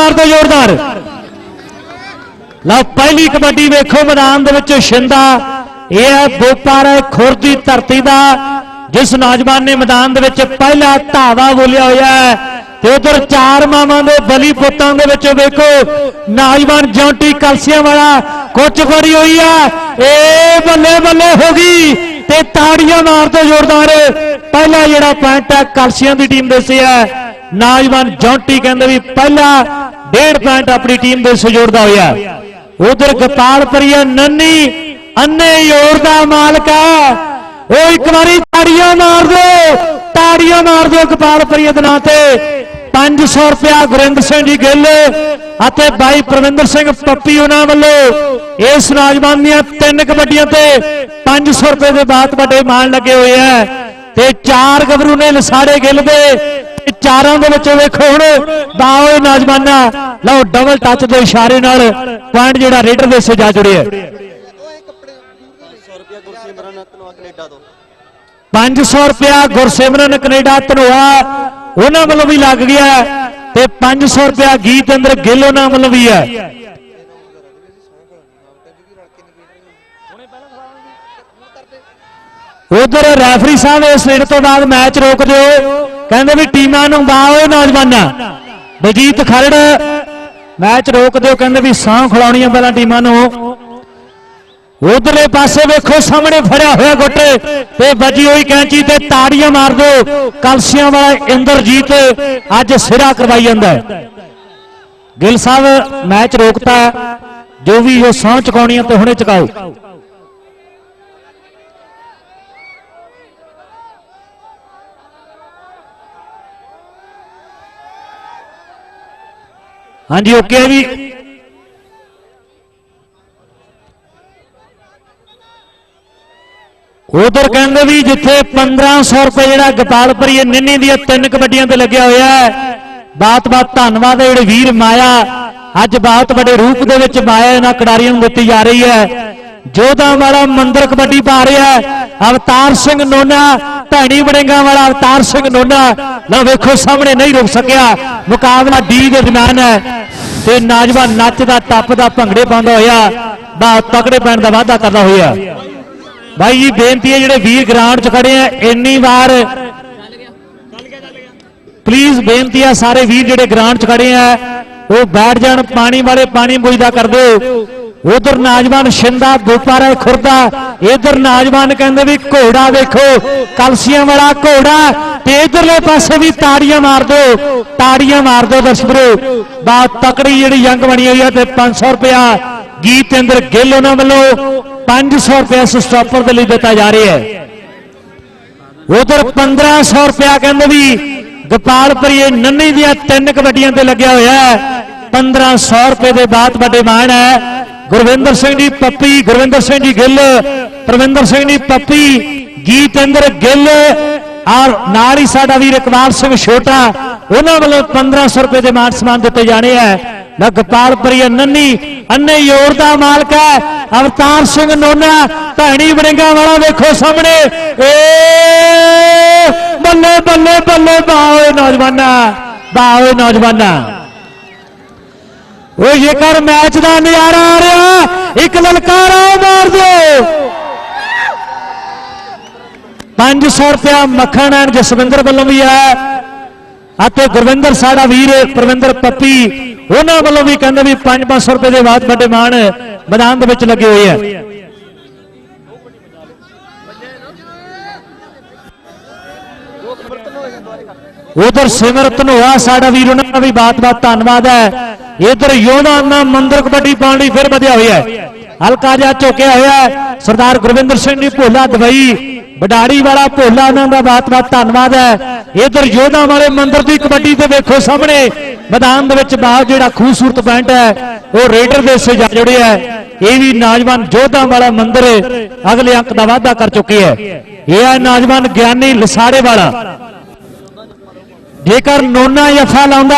ਮਾਰ ਦੋ ਜ਼ੋਰਦਾਰ। ਲਓ, ਪਹਿਲੀ ਕਬੱਡੀ ਵੇਖੋ, ਮੈਦਾਨ ਦੇ ਵਿੱਚ ਸ਼ਿੰਦਾ। ਇਹ ਹੈ ਬੋਪਾਰਾ ਖੁਰਦ ਧਰਤੀ ਦਾ, ਜਿਸ ਨੌਜਵਾਨ ਨੇ ਮੈਦਾਨ ਦੇ ਵਿੱਚ ਪਹਿਲਾ ਧਾਵਾ ਬੋਲਿਆ ਹੋਇਆ ਹੈ। ਤੇ ਉਧਰ ਚਾਰ ਮਾਵਾਂ ਦੇ ਬਲੀ ਪੁੱਤਾਂ ਦੇ ਵਿੱਚ ਵੇਖੋ, ਨੌਜਵਾਨ ਜੌਂਟੀ ਕਲਸੀਆਂ ਵਾਲਾ ਕੁੱਚ ਫੜੀ ਹੋਈ ਆ। ਏ ਬੱਲੇ ਬੱਲੇ ਹੋ ਗਈ ਤੇ ਤਾੜੀਆਂ ਮਾਰ ਤੋਂ ਜ਼ੋਰਦਾਰ। ਪਹਿਲਾ ਜਿਹੜਾ ਪੁਆਇੰਟ ਹੈ, ਕਲਸੀਆਂ ਦੀ ਟੀਮ ਦੇ ਸੇ ਹੈ। ਨੌਜਵਾਨ ਜੌਂਟੀ ਕਹਿੰਦੇ ਵੀ ਪਹਿਲਾ ਡੇਢ ਪੁਆਇੰਟ ਆਪਣੀ ਟੀਮ ਦੇ ਸਹਿਯੋਗ ਦਾ ਹੋਇਆ। ਉਧਰ ਗੋਪਾਲਪੁਰੀਆ ਨੰਨੀ, ਅੰਨੇ ਯੋਰ ਦਾ ਮਾਲਕ ਹੈ। ਉਹ ਇੱਕ ਵਾਰੀ ਤਾੜੀਆਂ ਮਾਰ ਦਿਓ, ਤਾੜੀਆਂ ਮਾਰ ਦਿਓ ਗੋਪਾਲਪੁਰੀਆ ਦੇ ਨਾਂ ਤੇ। 500 ਰੁਪਿਆ ਗੁਰਿੰਦਰ ਸਿੰਘ ਜੀ ਗਿੱਲ ਅਤੇ ਬਾਈ ਪ੍ਰਵਿੰਦਰ ਸਿੰਘ ਪੱਪੀ ਉਹਨਾਂ ਵੱਲੋਂ ਇਸ ਨੌਜਵਾਨ ਦੀਆਂ ਤਿੰਨ ਕਬੱਡੀਆਂ ਤੇ 500 ਰੁਪਏ ਦੇ ਬਾਤ ਵੱਡੇ ਮਾਣ ਲੱਗੇ ਹੋਏ ਆ ਤੇ ਚਾਰ ਗੱਭਰੂ ਨੇ ਲਸਾੜੇ ਗਿੱਲ ਦੇ ਚਾਰਾਂ ਦੇ ਵਿੱਚੋਂ ਵੇਖੋ ਹੁਣ। ਬਾਓਏ ਨੌਜਵਾਨਾ। ਲਓ ਡਬਲ ਟੱਚ ਦੇ ਇਸ਼ਾਰੇ ਨਾਲ ਪੁਆਇੰਟ ਜਿਹੜਾ ਰੇਡਰ ਦੇ ਸੇ ਜਾ ਜੁੜਿਆ ਉਹ ਇਹ ਕੱਪੜੇ 100 ਰੁਪਿਆ 500 ਰੁਪਿਆ ਗੁਰਸਿਮਰਨ ਕੈਨੇਡਾ ਧਨੋਆ, ਉਹਨਾਂ ਵੱਲੋਂ ਵੀ ਲੱਗ ਗਿਆ। ਤੇ 500 ਰੁਪਿਆ ਗੀਤ ਅੰਦਰ ਗਿੱਲ ਉਹਨਾਂ ਵੱਲੋਂ ਵੀ ਹੈ ਉਧਰ ਰੈਫਰੀ ਸਾਹਿਬ ਇਸ ਰੇਡ ਤੋਂ ਬਾਅਦ ਮੈਚ ਰੋਕ ਦਿਓ। ਕਹਿੰਦੇ ਵੀ ਟੀਮਾਂ ਨੂੰ ਬਾਓਏ ਨੌਜਵਾਨਾਂ। ਬਜੀਤ ਖਰੜ ਮੈਚ ਰੋਕ ਦਿਓ, ਕਹਿੰਦੇ ਵੀ ਸਾਹ ਖਿਲਾਉਣੀਆਂ ਪਹਿਲਾਂ ਟੀਮਾਂ ਨੂੰ। ਉਧਰਲੇ ਪਾਸੇ ਵੇਖੋ, ਸਾਹਮਣੇ ਫੜਿਆ ਹੋਇਆ ਗੁੱਟ ਤੇ ਵੱਜੀ ਹੋਈ ਕੈਂਚੀ ਤੇ ਤਾੜੀਆਂ ਮਾਰ ਦਿਓ। ਕਲਸੀਆਂ ਵਾਲਾ ਇੰਦਰਜੀਤ ਅੱਜ ਸਿਰਾ ਕਰਵਾਈ ਜਾਂਦਾ ਹੈ। ਗਿੱਲ ਸਾਹਿਬ, ਮੈਚ ਰੋਕਤਾ, ਜੋ ਵੀ ਉਹ ਸਾਹ ਚੁਕਾਉਣੀਆਂ ਤੇ ਹੁਣੇ ਚੁਕਾਓ। ਹਾਂਜੀ ਓਕੇ ਹੈ ਜੀ। ਉਧਰ ਕਹਿੰਦੇ ਵੀ ਜਿੱਥੇ 1500 ਰੁਪਏ ਜਿਹੜਾ ਗੋਪਾਲਪੁਰੀ ਨਿੰਨੀ ਦੀਆਂ ਤਿੰਨ ਕਬੱਡੀਆਂ ਤੇ ਲੱਗਿਆ ਹੋਇਆ ਹੈ, ਬਾਤ ਬਾਤ ਧੰਨਵਾਦ ਹੈ ਜਿਹੜੇ ਵੀਰ ਮਾਇਆ, ਅੱਜ ਬਹੁਤ ਵੱਡੇ ਰੂਪ ਦੇ ਵਿੱਚ ਮਾਇਆ ਇਹਨਾਂ ਖਿਡਾਰੀਆਂ ਨੂੰ ਦਿੱਤੀ ਜਾ ਰਹੀ ਹੈ। ਜੋਧਾ ਵਾਲਾ ਮੰਦਰ ਕਬੱਡੀ ਪਾ ਰਿਹਾ ਹੈ, ਅਵਤਾਰ ਸਿੰਘ ਨੋਨਾ ਭੈਣੀ ਬੜਿੰਗਾ ਵਾਲਾ ਅਵਤਾਰ ਸਿੰਘ ਨੋਨਾ, ਲਓ ਵੇਖੋ ਸਾਹਮਣੇ ਨਹੀਂ ਰੁਕ ਸਕਿਆ। ਮੁਕਾਬਲਾ ਡੀ ਦੇ ਦਰਮਿਆਨ ਹੈ ਤੇ ਨੌਜਵਾਨ ਨੱਚਦਾ ਟੱਪਦਾ ਭੰਗੜੇ ਪਾਉਂਦਾ ਹੋਇਆ ਬਹੁਤ ਤਕੜੇ ਪੈਣ ਦਾ ਵਾਅਦਾ ਕਰਦਾ ਹੋਇਆ। ਭਾਈ ਜੀ, ਬੇਨਤੀ ਹੈ ਜਿਹੜੇ ਵੀਰ ਗਰਾਊਂਡ 'ਚ ਖੜੇ ਆ, ਇੰਨੀ ਵਾਰ ਪਲੀਜ਼ ਬੇਨਤੀ ਆ, ਸਾਰੇ ਵੀਰ ਜਿਹੜੇ ਗਰਾਊਂਡ 'ਚ ਖੜੇ ਆ, ਉਹ ਬੈਠ ਜਾਣ, ਪਾਣੀ ਵਾਲੇ ਪਾਣੀ ਬੁਝਦਾ ਕਰ ਦਿਓ। ਉਧਰ ਨੌਜਵਾਨ ਸ਼ਿੰਦਾ ਬੋਪਾਰਾ ਖੁਰਦਾ। ਇਧਰ ਨੌਜਵਾਨ ਕਹਿੰਦੇ ਵੀ ਘੋੜਾ ਵੇਖੋ, ਕਲਸੀਆਂ ਵਾਲਾ ਘੋੜਾ। ਤੇ ਇਧਰਲੇ ਪਾਸੇ ਵੀ ਤਾੜੀਆਂ ਮਾਰ ਦਿਓ, ਤਾੜੀਆਂ ਮਾਰ ਦਿਓ ਦਰਸ਼ਕੋ ਬਹੁਤ ਤਕੜੀ ਜਿਹੜੀ ਯੰਗ ਬਣੀ ਹੋਈ ਹੈ ਤੇ 500 ਰੁਪਿਆ ਗੀਤ ਅੰਦਰ ਗਿੱਲ ਉਹਨਾਂ ਵੱਲੋਂ। 500 ਰੁਪਏ ਸਟਾਪਰ ਦੇ ਲਈ ਦਿੱਤਾ ਜਾ ਰਿਹਾ ਹੈ। ਉਧਰ 1500 ਰੁਪਿਆ ਕਹਿੰਦੇ ਵੀ ਗੋਪਾਲ ਗੋਪਾਲਪੁਰੀ ਨੰਨੀ ਦੀਆਂ ਤਿੰਨ ਕਬੱਡੀਆਂ ਤੇ ਲੱਗਿਆ ਹੋਇਆ ਹੈ। 1500 ਰੁਪਏ ਦੇ ਬਾਤ ਵੱਡੇ ਮਾਣ ਹੈ। ਗੁਰਵਿੰਦਰ ਸਿੰਘ ਜੀ ਪੱਪੀ, ਗੁਰਵਿੰਦਰ ਸਿੰਘ ਜੀ ਗਿੱਲ, ਪ੍ਰਵਿੰਦਰ ਸਿੰਘ ਜੀ ਪੱਪੀ, ਗੀਤਿੰਦਰ ਗਿੱਲ, ਔਰ ਨਾਲ ਹੀ ਸਾਡਾ ਵੀਰ ਇਕਬਾਲ ਸਿੰਘ ਛੋਟਾ, ਉਹਨਾਂ ਵੱਲੋਂ 1500 ਰੁਪਏ ਦੇ ਮਾਨ ਸਨਮਾਨ ਦਿੱਤੇ ਜਾਣੇ ਹੈ ਲਗਪਾਲਪੁਰੀ ਨੰਨੀ, ਅੰਨੇ ਯੋਰ ਦਾ ਮਾਲਕ ਹੈ, ਅਵਤਾਰ ਸਿੰਘ ਨੋਨਾ, ਭੈਣੀ ਬੜਿੰਗਾ ਵਾਲਾ ਵੇਖੋ ਸਾਹਮਣੇ। ਏ ਬੱਲੇ ਬੱਲੇ ਬੱਲੇ ਬਾਓਏ ਨੌਜਵਾਨਾ ਬਾਓਏ ਨੌਜਵਾਨਾ। ਉਹ ਜੇਕਰ ਮੈਚ ਦਾ ਨਜ਼ਾਰਾ ਆ ਰਿਹਾ, ਇੱਕ ਲਲਕਾਰਾ ਮਾਰ ਦਿਓ। 500 ਰੁਪਿਆ ਮੱਖਣ ਐਨ ਜਸਵਿੰਦਰ ਵੱਲੋਂ ਵੀ ਹੈ ਅਤੇ ਗੁਰਵਿੰਦਰ ਸਾਡਾ ਵੀਰ, ਪ੍ਰਵਿੰਦਰ ਪੱਪੀ, ਉਹਨਾਂ ਵੱਲੋਂ ਵੀ ਕਹਿੰਦੇ ਵੀ 5-500 ਰੁਪਏ ਦੇ ਬਾਅਦ ਵੱਡੇ ਮਾਣ ਮੈਦਾਨ ਦੇ ਵਿੱਚ ਲੱਗੇ ਹੋਏ ਆ। ਉਧਰ ਸਿਮਰਤ ਹੋਆ ਸਾਡਾ ਵੀਰ, ਉਹਨਾਂ ਦਾ ਵੀ ਬਾਤ-ਬਾਤ ਧੰਨਵਾਦ ਹੈ। ਇਧਰ ਯੋਧਾ ਮੰਦਰ ਕਬੱਡੀ ਪਾਉਣ ਫਿਰ ਵਧਿਆ ਹੋਇਆ ਹੈ। ਹਲਕਾ ਜਿਹਾ ਝੁਕਿਆ ਹੋਇਆ ਹੈ। ਸਰਦਾਰ ਗੁਰਵਿੰਦਰ ਸਿੰਘ ਜੀ ਭੋਲਾ ਦਵਾਈ ਬਡਾੜੀ ਵਾਲਾ ਭੋਲਾ, ਉਹਨਾਂ ਦਾ ਬਾਤ-ਬਾਤ ਧੰਨਵਾਦ ਹੈ। ਇਧਰ ਯੋਧਾ ਵਾਲੇ ਮੰਦਰ ਦੀ ਕਬੱਡੀ ਤੇ ਵੇਖੋ ਸਾਹਮਣੇ, ਮੈਦਾਨ ਦੇ ਵਿੱਚ ਬਾਹਰ ਜਿਹੜਾ ਖੂਬਸੂਰਤ ਪੈਂਟ ਹੈ, ਉਹ ਰੇਡਰ ਦੇ ਸੇ ਜਾ ਜੁੜਿਆ ਹੈ। ਇਹ ਵੀ ਨੌਜਵਾਨ ਯੋਧਾ ਵਾਲਾ ਮੰਦਰ ਅਗਲੇ ਅੰਕ ਦਾ ਵਾਅਦਾ ਕਰ ਚੁੱਕੀ ਹੈ। ਇਹ ਹੈ ਨੌਜਵਾਨ ਗਿਆਨੀ ਲਸਾੜੇ ਵਾਲਾ। ਜੇਕਰ ਨੋਨਾ ਜਫਾ ਲਾਉਂਦਾ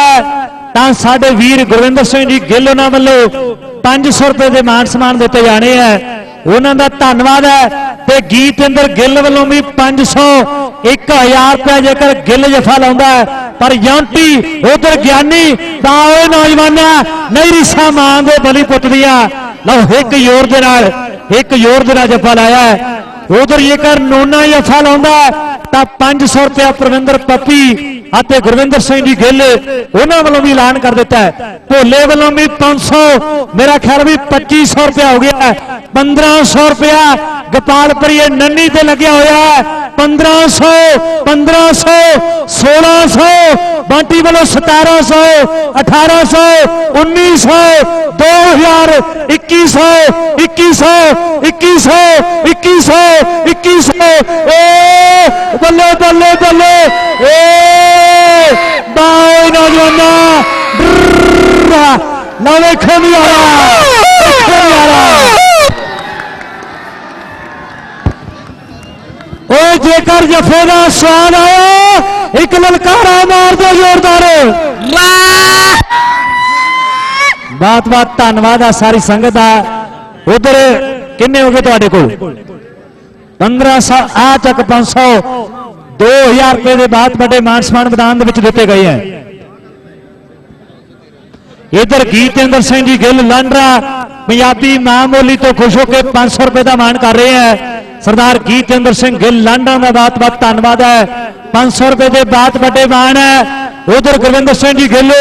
ਤਾਂ ਸਾਡੇ ਵੀਰ ਗੁਰਵਿੰਦਰ ਸਿੰਘ ਜੀ ਗਿੱਲ ਉਹਨਾਂ ਵੱਲੋਂ 500 ਰੁਪਏ ਦੇ ਮਾਨ ਸਨਮਾਨ ਦਿੱਤੇ ਜਾਣੇ ਹੈ ਉਹਨਾਂ ਦਾ ਧੰਨਵਾਦ ਹੈ ਤੇ ਗੀਤਿੰਦਰ ਗਿੱਲ ਵੱਲੋਂ ਵੀ 500 1000 ਰੁਪਏ ਜੇਕਰ ਗਿੱਲ ਜਫਾ ਲਾਉਂਦਾ ਹੈ, ਪਰ ਯੌਂਟੀ ਉਧਰ ਗਿਆਨੀ ਤਾਂ ਉਹ ਨੌਜਵਾਨਾ ਨਹੀਂ ਰਿਸਾ ਮਾਂ ਦੇ ਬਲੀ ਪੁੱਤ ਦੀਆਂ। ਲਓ ਇੱਕ ਯੋਰ ਦੇ ਨਾਲ ਇੱਕ ਯੋਰ ਦੇ ਨਾਲ ਜਫਾ ਲਾਇਆ ਹੈ। ਉਧਰ ਜੇਕਰ ਨੋਨਾ ਜਫਾ ਲਾਉਂਦਾ ਹੈ, ਤਾਂ 500 ਰੁਪਏ ਪ੍ਰਵਿੰਦਰ ਪੱਪੀ ਅਤੇ ਗੁਰਵਿੰਦਰ ਸਿੰਘ ਜੀ ਗਿੱਲ, ਉਹਨਾਂ ਵੱਲੋਂ ਵੀ ਐਲਾਨ ਕਰ ਦਿੱਤਾ ਹੈ। ਭੋਲੇ ਵੱਲੋਂ ਵੀ 500 ਮੇਰਾ ਖਿਆਲ ਵੀ 2500 ਰੁਪਏ ਹੋ ਗਿਆ ਹੈ। 1500 ਰੁਪਇਆ ਗੋਪਾਲਪੁਰੀਏ ਨੰਨੀ ਤੇ ਲੱਗਿਆ ਹੋਇਆ ਹੈ। 1500 1500 1600 ਬਾਂਟੀ ਵੱਲੋਂ 1700 1800 1900 2000 2100 2100 2100 2100 2100 ਏ ਬੱਲੇ ਬੱਲੇ ਬੱਲੇ। ਏ ਬਾਈ ਨੌਜਵਾਨਾ ਨਾ ਵੇਖੋ ਨਹੀਂ ਆ ਰਿਹਾ ਵੇਖੋ ਨਹੀਂ ਆ ਰਿਹਾ ਓਏ ਜੇਕਰ ਜਫੇ ਦਾ ਸਵਾਦ ਆਇਆ ਇੱਕ ਲਲਕਾਰਾ ਮਾਰ ਦਿਓ ਜ਼ੋਰਦਾਰ ਬਾਤ ਬਾਤ ਧੰਨਵਾਦ ਆ ਸਾਰੀ ਸੰਗਤ ਦਾ ਉਧਰ ਕਿੰਨੇ ਹੋ ਗਏ ਤੁਹਾਡੇ ਕੋਲ 1500 ਆ ਚੱਕ 500 2000 ਰੁਪਏ ਦੇ ਬਾਅਦ ਵੱਡੇ ਮਾਨ ਸਨਮਾਨ ਮੈਦਾਨ ਦੇ ਵਿੱਚ ਦਿੱਤੇ ਗਏ ਹੈ ਇਧਰ ਗੀਤੇਂਦਰ ਸਿੰਘ ਜੀ ਗਿੱਲ ਲਾਂਡਰਾ ਪੰਜਾਬੀ ਮਾਮੂਲੀ ਤੋਂ ਖੁਸ਼ ਹੋ ਕੇ 500 ਰੁਪਏ ਦਾ ਮਾਣ ਕਰ ਰਹੇ ਹੈ ਸਰਦਾਰ ਗੀਤੇਂਦਰ ਸਿੰਘ ਗਿੱਲ ਲਾਂਡਾ ਦਾ ਬਾਤ ਬਾਤ ਧੰਨਵਾਦ ਹੈ 500 ਰੁਪਏ ਦੇ ਬਾਅਦ ਵੱਡੇ ਮਾਣ ਹੈ ਉਧਰ ਗੁਰਵਿੰਦਰ ਸਿੰਘ ਜੀ ਗਿੱਲ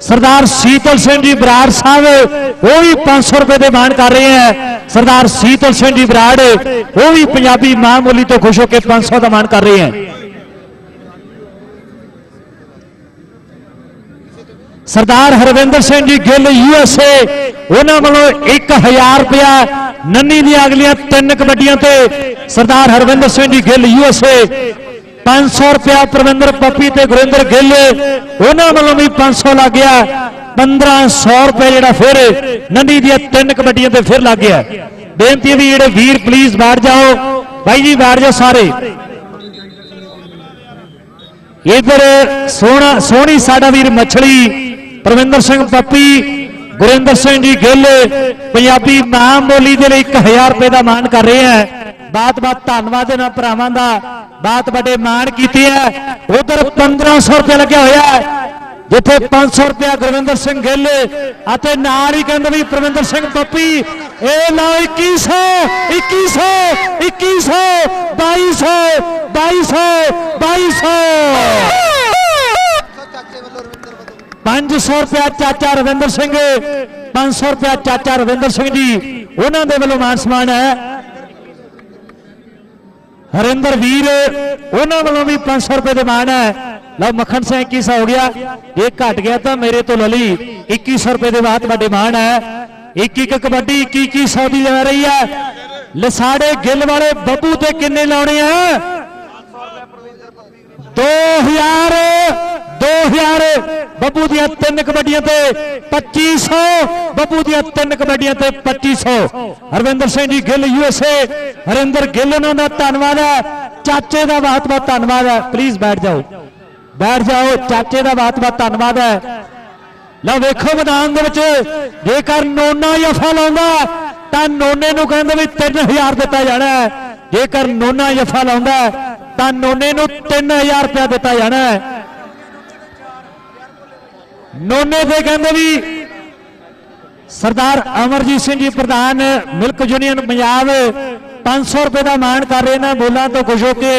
ਸਰਦਾਰ ਸੀਤਲ ਸਿੰਘ ਜੀ ਬਰਾੜ ਸਾਹਿਬ, ਉਹ ਵੀ 500 ਰੁਪਏ ਦੇ ਮਾਣ ਕਰ ਰਹੇ ਹੈ। ਸਰਦਾਰ ਸੀਤਲ ਸਿੰਘ ਜੀ ਬਰਾੜ, ਉਹ ਵੀ ਪੰਜਾਬੀ ਮਾਂ ਬੋਲੀ ਤੋਂ ਖੁਸ਼ ਹੋ ਕੇ 500 ਦਾ ਮਾਣ ਕਰ ਰਹੇ ਹੈ। ਸਰਦਾਰ ਹਰਵਿੰਦਰ ਸਿੰਘ ਜੀ ਗਿੱਲ ਯੂਐਸਏ ਉਹਨਾਂ ਵੱਲੋਂ 1000 ਰੁਪਇਆ ਨੰਨੀ ਦੀਆਂ ਅਗਲੀਆਂ ਤਿੰਨ ਕਬੱਡੀਆਂ ਤੇ ਸਰਦਾਰ ਹਰਵਿੰਦਰ ਸਿੰਘ ਜੀ ਗਿੱਲ ਯੂਐਸਏ 500 ਰੁਪਇਆ ਪ੍ਰਵਿੰਦਰ ਪੱਪੀ ਤੇ ਗੁਰਿੰਦਰ ਗਿੱਲ, ਉਹਨਾਂ ਵੱਲੋਂ ਵੀ 500 ਲੱਗ ਗਿਆ। 1500 ਰੁਪਏ ਜਿਹੜਾ ਫਿਰ ਨੰਨੀ ਦੀਆਂ ਤਿੰਨ ਕਬੱਡੀਆਂ ਤੇ ਫਿਰ ਲੱਗ ਗਿਆ। ਬੇਨਤੀ ਹੈ ਵੀ ਜਿਹੜੇ ਵੀਰ ਪਲੀਜ਼ ਬੈਠ ਜਾਓ। ਬਾਈ ਜੀ, ਬੈਠ ਜਾਓ ਸਾਰੇ। ਇਧਰ ਸੋਹਣਾ ਸੋਹਣੀ ਸਾਡਾ ਵੀਰ ਮੱਛਲੀ, ਪ੍ਰਵਿੰਦਰ ਸਿੰਘ ਪੱਪੀ, ਗੁਰਿੰਦਰ ਸਿੰਘ ਜੀ ਗਿੱਲ, ਪੰਜਾਬੀ ਮਾਂ ਬੋਲੀ ਦੇ ਲਈ 1000 ਰੁਪਏ ਦਾ ਮਾਣ ਕਰ ਰਹੇ ਹੈ। ਬਾਤ ਬਾਤ ਧੰਨਵਾਦ ਇਹਨਾਂ ਭਰਾਵਾਂ ਦਾ। ਬਾਤ ਵੱਡੇ ਮਾਣ ਕੀਤੀ ਹੈ। ਉਧਰ 1500 ਰੁਪਏ ਲੱਗਿਆ ਹੋਇਆ ਹੈ। ਜਿੱਥੇ 500 ਰੁਪਏ ਗੁਰਵਿੰਦਰ ਸਿੰਘ ਗਿੱਲ ਅਤੇ ਨਾਲ ਹੀ ਕਹਿੰਦੇ ਵੀ ਪ੍ਰਵਿੰਦਰ ਸਿੰਘ ਪੱਪੀ ਇਹ ਲਓ 2100 2100 2100 2200 2200 2200 ਚਾਚੇ ਵੱਲੋਂ ਰਵਿੰਦਰ ਵੱਲੋਂ 500 ਰੁਪਿਆ ਚਾਚਾ ਰਵਿੰਦਰ ਸਿੰਘ 500 ਰੁਪਿਆ ਚਾਚਾ ਰਵਿੰਦਰ ਸਿੰਘ ਜੀ, ਉਹਨਾਂ ਦੇ ਵੱਲੋਂ ਮਾਨ ਸਨਮਾਨ ਹੈ। ਹਰਿੰਦਰ ਵੀਰ, ਉਹਨਾਂ ਵੱਲੋਂ ਵੀ 500 ਰੁਪਏ ਦੇ ਮਾਣ ਹੈ। ਲਓ, ਮੱਖਣ ਸਿੰਘ ਕੀਸਾ ਹੋ ਗਿਆ। ਇਹ ਘਟ ਗਿਆ ਤਾਂ ਮੇਰੇ ਤੋਂ ਲਲੀ 2100 ਰੁਪਏ ਦੇ ਬਾਅਦ ਵੱਡੇ ਮਾਣ ਹੈ। ਇੱਕ ਇੱਕ ਕਬੱਡੀ 21 2100 ਦੀ ਜਾ ਰਹੀ ਹੈ। ਲਸਾੜੇ ਗਿੱਲ ਵਾਲੇ ਬੱਬੂ ਤੇ ਕਿੰਨੇ ਲਾਉਣੇ ਆ? 2000 2000 ਬੱਬੂ ਦੀਆਂ ਤਿੰਨ ਕਬੱਡੀਆਂ ਤੇ 2500 ਬੱਬੂ ਦੀਆਂ ਤਿੰਨ ਕਬੱਡੀਆਂ ਤੇ 2500 ਹਰਵਿੰਦਰ ਸਿੰਘ ਜੀ ਗਿੱਲ ਯੂਐਸਏ ਹਰਿੰਦਰ ਗਿੱਲ, ਉਹਨਾਂ ਦਾ ਧੰਨਵਾਦ ਹੈ। ਚਾਚੇ ਦਾ ਬਹੁਤ ਬਹੁਤ ਧੰਨਵਾਦ ਹੈ। ਪਲੀਜ਼ ਬੈਠ ਜਾਓ। ਬੈਠ ਜਾਓ। ਚਾਚੇ ਦਾ ਬਹੁਤ ਬਹੁਤ ਧੰਨਵਾਦ ਹੈ। ਲਓ ਵੇਖੋ ਮੈਦਾਨ ਦੇ ਵਿੱਚ। ਜੇਕਰ ਨੋਨਾ ਜਫਾ ਲਾਉਂਦਾ ਤਾਂ ਨੋਨੇ ਨੂੰ ਕਹਿੰਦੇ ਵੀ 3000 ਦਿੱਤਾ ਜਾਣਾ ਜੇਕਰ ਨੋਨਾ ਜਫਾ ਲਾਉਂਦਾ ਤਾਂ ਨੋਨੇ ਨੂੰ 3000 ਰੁਪਇਆ ਦਿੱਤਾ ਜਾਣਾ ਹੈ। ਨੋਨੇ ਤੇ ਕਹਿੰਦੇ ਵੀ ਸਰਦਾਰ ਅਮਰਜੀਤ ਸਿੰਘ ਜੀ ਪ੍ਰਧਾਨ ਮਿਲਕ ਯੂਨੀਅਨ ਪੰਜਾਬ 500 ਰੁਪਏ ਦਾ ਮਾਣ ਕਰ ਰਹੇ ਨੇ ਬੋਲਾਂ ਤੋਂ ਖੁਸ਼ ਹੋ ਕੇ।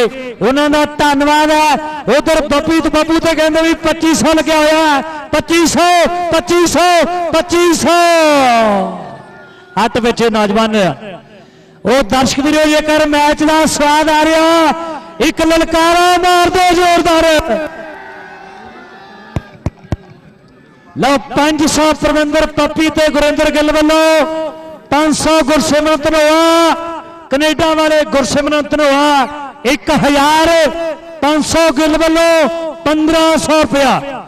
ਉਹਨਾਂ ਦਾ ਧੰਨਵਾਦ ਹੈ। ਉਧਰ ਬੱਬੀ ਤੇ ਬੱਬੂ ਤੇ ਕਹਿੰਦੇ ਵੀ 2500 ਲੱਗਿਆ ਹੋਇਆ ਹੈ। 2500 2500 2500 ਹੱਟ ਵਿੱਚ ਨੌਜਵਾਨ। ਉਹ ਦਰਸ਼ਕ ਵੀਰੋ, ਜੇਕਰ ਮੈਚ ਦਾ ਸਵਾਦ ਆ ਰਿਹਾ, ਇੱਕ ਲਲਕਾਰਾ ਮਾਰ ਦਿਓ ਜ਼ੋਰਦਾਰ। ਲਓ 500 ਪ੍ਰਵਿੰਦਰ ਪੱਪੀ ਤੇ ਗੁਰਿੰਦਰ ਗਿੱਲ ਵੱਲੋਂ 500 ਗੁਰਸਿਮਰਤ ਨੋਆ ਕੈਨੇਡਾ ਵਾਲੇ ਗੁਰਸਿਮਰਤ ਨੋਆ 1000 500 ਗਿੱਲ ਵੱਲੋਂ 1500 ਰੁਪਇਆ।